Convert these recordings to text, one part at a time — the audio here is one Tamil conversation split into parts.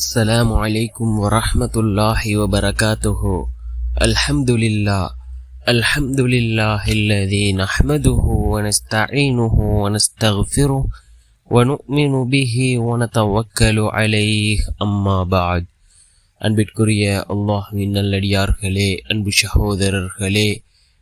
السلام عليكم ورحمة الله وبركاته الحمد لله الحمد لله الذي نحمده ونستعينه ونستغفره ونؤمن به ونتوكل عليه أما بعد அன்பிற்குரிய அல்லாஹ்வின் நல்லடியார்களே அன்பு சகோதரர்களே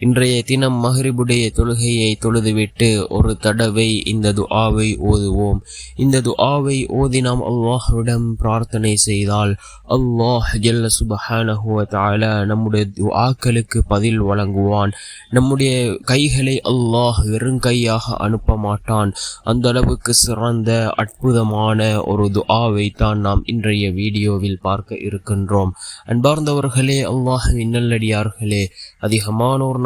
இன்றைய தினம் மஹரிபுடைய தொழுகையை தொழுதுவிட்டு ஒரு தடவை இந்த துஆவை ஓதுவோம். இந்த துஆவை ஓதி நாம் அல்லாஹ்விடம் பிரார்த்தனை செய்தால் அல்லாஹ் ஜல்ல சுபஹானஹுவத்தால நம்முடைய துஆக்களுக்கு பதில் வழங்குவான். நம்முடைய கைகளை அல்லாஹ் வெறுங்கையாக அனுப்ப மாட்டான். அந்த அளவுக்கு சிறந்த அற்புதமான ஒரு துஆவை தான் நாம் இன்றைய வீடியோவில் பார்க்க இருக்கின்றோம். அன்பார்ந்தவர்களே அல்லாஹ் இன்னல்லடியார்களே அதிகமானோர்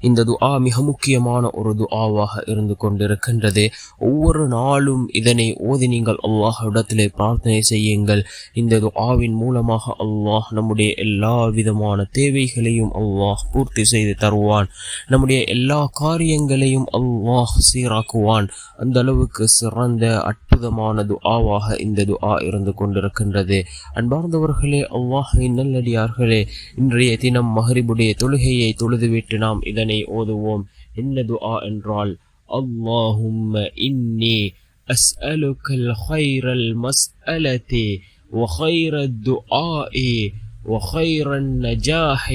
இந்த துஆ மிக முக்கியமான ஒரு துஆவாக இருந்து கொண்டிருக்கின்றது. ஒவ்வொரு நாளும் இதனை ஓதி நீங்கள் அல்லாஹ்விடத்திலே பிரார்த்தனை செய்யுங்கள். இந்த துஆவின் மூலமாக அல்லாஹ் நம்முடைய எல்லா விதமான தேவைகளையும் அல்லாஹ் பூர்த்தி செய்து தருவான். நம்முடைய எல்லா காரியங்களையும் அல்லாஹ் சீராக்குவான். அந்த அளவுக்கு சிறந்த அற்புதமான துஆவாக இந்த துஆ இருந்து கொண்டிருக்கின்றது. அன்பார்ந்தவர்களே அல்லாஹின் நல்லடியார்களே இன்றைய தினம் மஹரிபுடைய தொழுகையை தொழுதுவிட்டு நாம் இதன் ஓதுவோம் என்ன துஆ என்றால் اللهم إني أسألك الخير المسألة وخير الدعاء وخير النجاح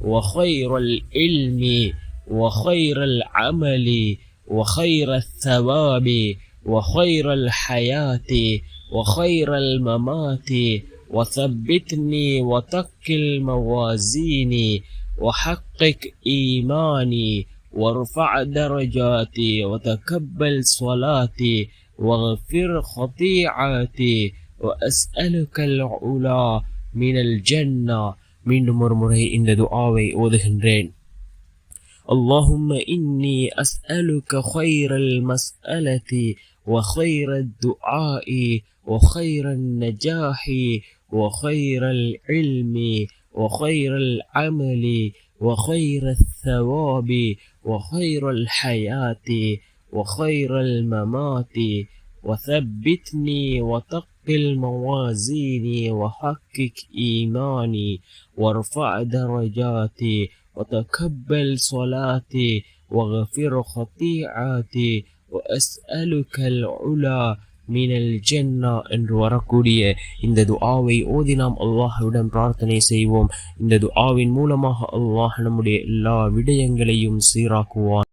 وخير العلم وخير العمل وخير الثواب وخير الحياة وخير الممات وثبتني وتقل موازيني وحقق إيماني وارفع درجاتي وتقبل صلاتي واغفر خطيعاتي وأسألك العلا من الجنة மீண்டும் ஒரு முறை இந்த துஆவை ஓதுகின்றேன் اللهم إني أسألك خير المسألة وخير الدعاء وخير النجاح وخير العلم وخير العمل وخير الثواب وخير الحياة وخير الممات. وثبتني وتقل موازيني وحقق إيماني. وارفع درجاتي وتقبل صلاتي. واغفر خطيئاتي. وأسألك العلا மீனல் ஜென்னா என்று வரக்கூடிய இந்த துஆவை ஓதி நாம் அல்லாஹுடன் பிரார்த்தனை செய்வோம். இந்த துஆவின் மூலமாக அல்லாஹ் நம்முடைய எல்லா விடயங்களையும் சீராக்குவான்.